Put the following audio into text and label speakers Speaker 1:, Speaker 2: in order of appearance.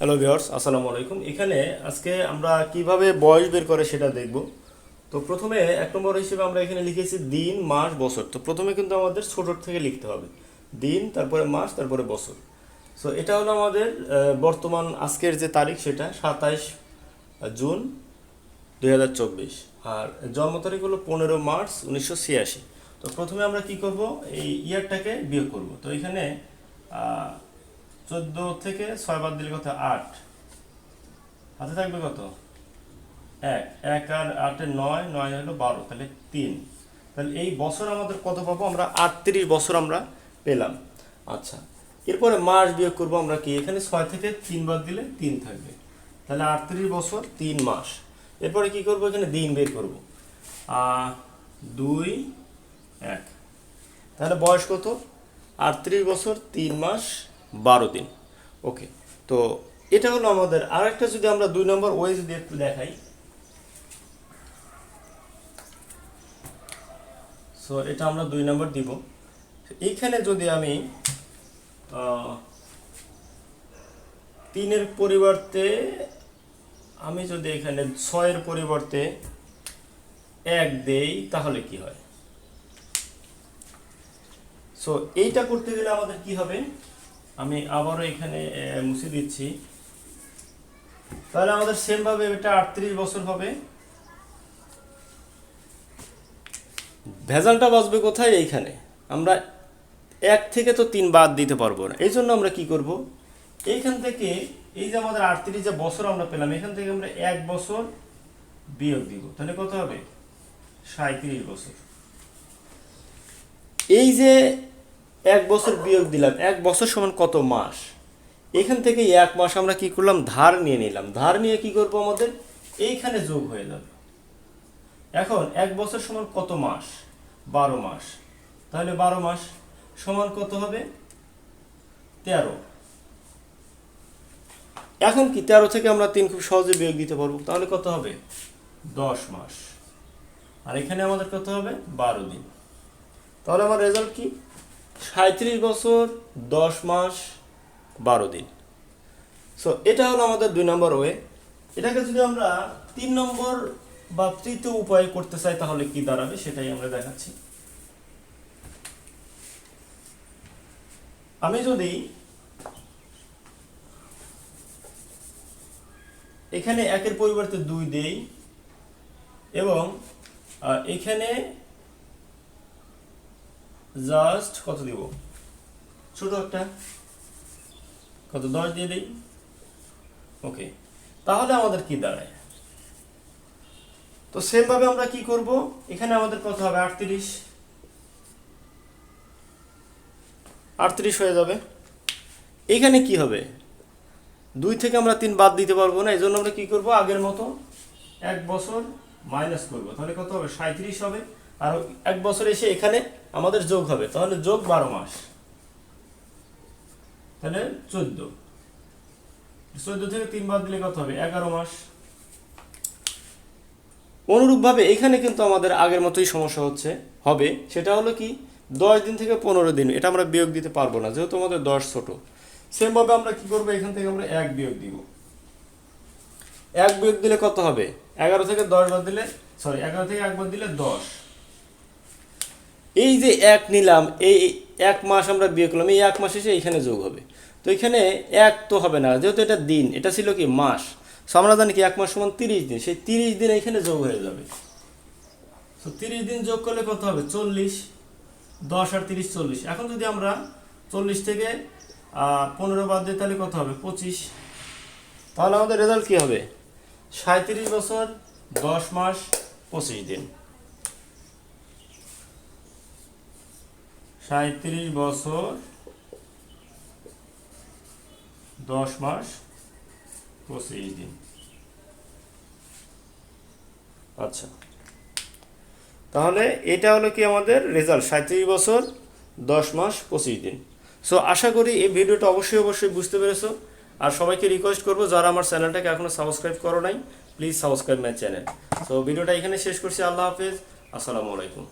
Speaker 1: Hello viewers আসসালামু আলাইকুম। এখানে আজকে আমরা কীভাবে বয়স বের করে সেটা দেখব। তো প্রথমে এক নম্বর হিসেবে আমরা এখানে লিখেছি দিন, মাস, বছর। তো প্রথমে কিন্তু আমাদের ছোটোর থেকে লিখতে হবে। দিন, তারপরে মাস, তারপরে বছর। সো এটা হলো আমাদের বর্তমান আজকের যে তারিখ সেটা, সাতাইশ জুন দুই হাজার চব্বিশ। আর জন্ম তারিখ হলো পনেরো মার্চ উনিশশো ছিয়াশি। তো প্রথমে আমরা কি করব? এই ইয়ারটাকে বিয়োগ করব। তো এখানে চোদ্দ থেকে ছয় বাদ দিলে কত? আট। হাতে থাকবে কত? এক। এক আর আটে নয় নয় হলো বারো, তাহলে তিন। তাহলে এই বছর আমাদের কত পাবো? আমরা আটত্রিশ বছর আমরা পেলাম। আচ্ছা এরপরে মাস বিয়োগ করব আমরা কি? এখানে ছয় থেকে তিন বাদ দিলে তিন থাকবে। তাহলে আটত্রিশ বছর, তিন মাস। এরপরে কি করব? এখানে দিন বের করব। দুই, এক। তাহলে বয়স কত? আটত্রিশ বছর, তিন মাস বারো দিন। ওকে, তো এটা হলো আমাদের আরেকটা যদি আমরা দুই নম্বর ওয়ে যদি একটু দেখাই। সো এটা আমরা দুই নম্বর দিব। এইখানে যদি আমি তিনের পরিবর্তে, আমি যদি এখানে ছয়ের পরিবর্তে এক দেই, তাহলে কি হয়? সো এইটা করতে গেলে আমাদের কি হবে? আমি আবারও এখানে মুছে দিচ্ছি। তাহলে আমাদের সেম ভাবে এটা আটত্রিশ বছর হবে। ভেজালটা বাঁচবে কোথায়? এইখানে। আমরা এক থেকে তো তিন বাদ দিতে পারব না। এই জন্য আমরা কি করব? এইখান থেকে, এই যে আমাদের আটত্রিশ যে বছর আমরা পেলাম, এখান থেকে আমরা এক বছর বিয়োগ দিব। তাহলে কত হবে? সাঁত্রিশ বছর। এই যে এক বছর বিয়োগ দিলাম, এক বছর সমান কত মাস? এখান থেকে এক মাস আমরা কি করলাম? ধার নিয়ে নিলাম। ধার নিয়ে কি করব আমাদের? এইখানে যোগ হয়ে যাবে। এখন এক বছর সমান কত মাস? বারো মাস। তাহলে বারো মাস সমান কত হবে? তেরো। এখন কি তেরো থেকে আমরা তিন খুব সহজে বিয়োগ দিতে পারব? তাহলে কত হবে? দশ মাস। আর এখানে আমাদের কত হবে? বারো দিন। তাহলে আমার রেজাল্ট কি? সাঁত্রিশ বছর, দশ মাস, বারো দিন। সো এটা হলো আমাদের দুই নম্বর ওয়ে। এটাকে যদি আমরা তিন নম্বর বা তৃতীয় উপায় করতে চাই, তাহলে কি দাঁড়াবে? সেটাই আমরা দেখাচ্ছি। আমি যদি এখানে একের পরিবর্তে দুই দেই এবং এখানে জাস্ট কত দিব? ছোট একটা। কত? দশ দিয়ে দেই? ওকে। তাহলে আমাদের কি দাঁড়ায়? তো সেম ভাবে আমরা কি করব? এখানে আমাদের কত হবে? আটত্রিশ। আটত্রিশ হয়ে যাবে। এখানে কি হবে? দুই থেকে আমরা তিন বাদ দিতে পারব না। এই জন্য আমরা কি করব? আগের মতো এক বছর মাইনাস করব। তাহলে কত হবে? সাঁত্রিশ হবে। আর এক বছর এসে এখানে আমাদের যোগ হবে, তাহলে যোগ বারো মাস। তাহলে চোদ্দ। চোদ্দ থেকে তিন বাদ দিলে কত হবে? এগারো মাস। অনুরূপভাবে এখানে কিন্তু আমাদের আগের মতোই সমস্যা হচ্ছে, হবে। সেটা হলো কি? দশ দিন থেকে পনেরো দিন, এটা আমরা বিয়োগ দিতে পারব না, যেহেতু আমাদের দশ ছোট। সেমভাবে আমরা কি করব? এখান থেকে আমরা এক বিয়োগ দিব। এক বিয়োগ দিলে কত হবে? এগারো থেকে দশ বাদ দিলে সরি এগারো থেকে এক বাদ দিলে দশ। এই যে এক নিলাম, এই এক মাস আমরা বিয়ে করলাম, এই এক মাস এসে এইখানে যোগ হবে। তো এখানে এক তো হবে না, যেহেতু এটা দিন, এটা ছিল কি মাস। So আমরা জানি কি এক মাস সমান তিরিশ দিন, সেই তিরিশ দিন এখানে যোগ হয়ে যাবে। তো তিরিশ দিন যোগ করলে কত হবে? চল্লিশ। দশ আর তিরিশ, চল্লিশ। এখন যদি আমরা চল্লিশ থেকে পনেরো বাদ দিই, তাহলে কত হবে? পঁচিশ। তাহলে আমাদের রেজাল্ট কী হবে? সাঁত্রিশ বছর, দশ মাস, পঁচিশ দিন। সাঁত্রিশ বছর, দশ মাস, পঁচিশ দিন। আচ্ছা। তাহলে এটা হলো কি আমাদের রেজাল্ট সাঁত্রিশ বছর, দশ মাস, পঁচিশ দিন। সো আশা করি এই ভিডিওটা অবশ্যই অবশ্যই বুঝতে পেরেছ। আর সবাইকে রিকোয়েস্ট করব, যারা আমার চ্যানেলটাকে এখনও সাবস্ক্রাইব করো নাই please subscribe my channel so ভিডিওটা এখানে শেষ করছি, আল্লাহ হাফেজ। আসসালামু আলাইকুম।